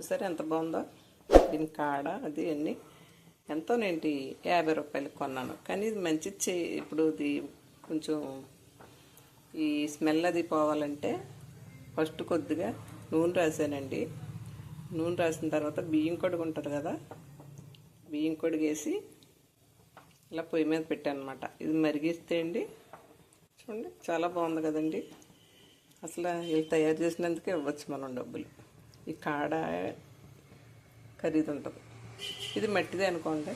చూసారా ఎంత బాగుందో? దీని కాడ అది అన్నీ. ఎంతో ఎంతోనేంటి? యాభై రూపాయలు కొన్నాను. కానీ ఇది మంచిది చే ఇప్పుడు ఇది కొంచెం ఈ స్మెల్ అది పోవాలంటే ఫస్ట్ కొద్దిగా నూనె రాసానండి. నూనె రాసిన తర్వాత బియ్యం కొడుగు ఉంటుంది కదా బియ్యం కొడుగేసి ఇలా పొయ్యి మీద పెట్టాను అనమాట ఇది మరిగిస్తే అండి చూడండి చాలా బాగుంది కదండి. అసలు వీళ్ళు తయారు చేసినందుకే ఇవ్వచ్చు మనం డబ్బులు. ఈ కాడ ఖరీదు ఉంటుంది ఇది మట్టిదే అనుకోండి.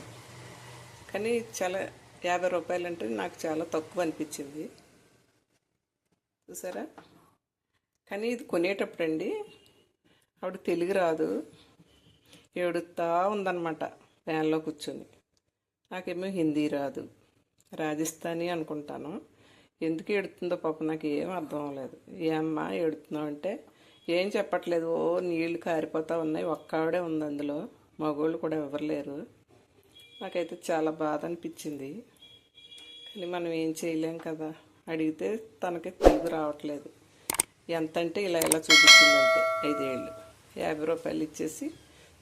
కానీ చాలా యాభై రూపాయలు అంటే నాకు చాలా తక్కువ అనిపించింది. చూసారా? కానీ ఇది కొనేటప్పుడు అండి ఆవిడ తెలుగు రాదు. ఏడుతా ఉందన్నమాట వ్యాన్లో కూర్చొని. నాకేమో హిందీ రాదు. రాజస్థానీ అనుకుంటాను. ఎందుకు ఏడుతుందో పాపం నాకు ఏం అర్థం అవ్వలేదు. ఏ అమ్మ ఏడుతున్నావు అంటే ఏం చెప్పట్లేదు. ఓ నీళ్ళు కారిపోతూ ఉన్నాయి. ఒక్కవిడే ఉంది అందులో. మగోళ్ళు కూడా ఎవరు లేరు. నాకైతే చాలా బాధ అనిపించింది. కానీ మనం ఏం చేయలేం కదా? అడిగితే తనకి తెలుగు రావట్లేదు. ఎంత అంటే ఇలా ఇలా చూపించిందంటే ఐదేళ్ళు. యాభై రూపాయలు ఇచ్చేసి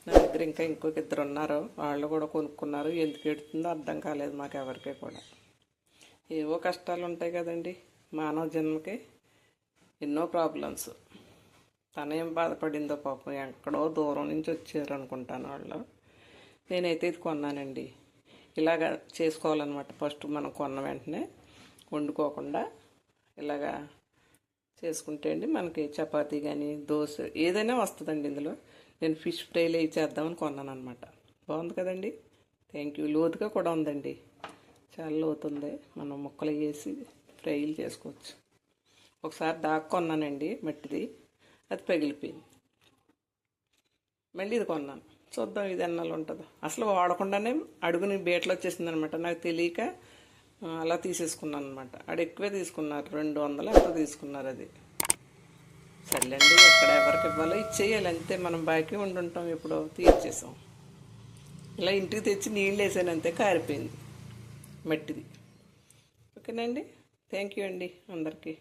నా దగ్గర ఇంకా ఇంకొక ఇద్దరు ఉన్నారు. వాళ్ళు కూడా కొనుక్కున్నారు. ఎందుకు ఎడుతుందో అర్థం కాలేదు మాకు ఎవరికి కూడా. ఏవో కష్టాలు ఉంటాయి కదండి. మానవ జన్మకి ఎన్నో ప్రాబ్లమ్స్ తనేం బాధపడిందో పాపం ఎక్కడో దూరం నుంచి వచ్చారు అనుకుంటాను వాళ్ళు. నేనైతే ఇది కొన్నానండి. ఇలాగా చేసుకోవాలన్నమాట. ఫస్ట్ మనం కొన్న వెంటనే వండుకోకుండా ఇలాగా చేసుకుంటే అండి మనకి చపాతీ కానీ దోశ ఏదైనా వస్తుందండి ఇందులో. నేను ఫిష్ ఫ్రైలు అవి చేద్దామని కొన్నాను అనమాట బాగుంది కదండి? Thank you. లోతుగా కూడా ఉందండి. చాలా లోతు ఉంది. మనం ముక్కలు వేసి ఫ్రైలు చేసుకోవచ్చు. ఒకసారి దాక్కొన్నానండి మట్టిది. అది పగిలిపోయింది. మళ్ళీ ఇది కొన్నాను. చూద్దాం ఇది ఎన్నాళ్ళు ఉంటుందో. అసలు వాడకుండానే అడుగుని బీటలు వచ్చేసింది అనమాట నాకు తెలియక అలా తీసేసుకున్నాను అనమాట ఆడ ఎక్కువే తీసుకున్నారు. రెండు వందలు ఎంత తీసుకున్నారు అది. సర్లేండి ఎక్కడ ఎవరికి ఇవ్వాలో ఇచ్చేయాలి. అంతే మనం బాకీ ఉండుంటాం ఎప్పుడో తీర్చేసాం. ఇలా ఇంటికి తెచ్చి నీళ్ళు వేసాను అంతే కారిపోయింది. మట్టిది. ఓకేనండి? థ్యాంక్ యూ అండి అందరికీ.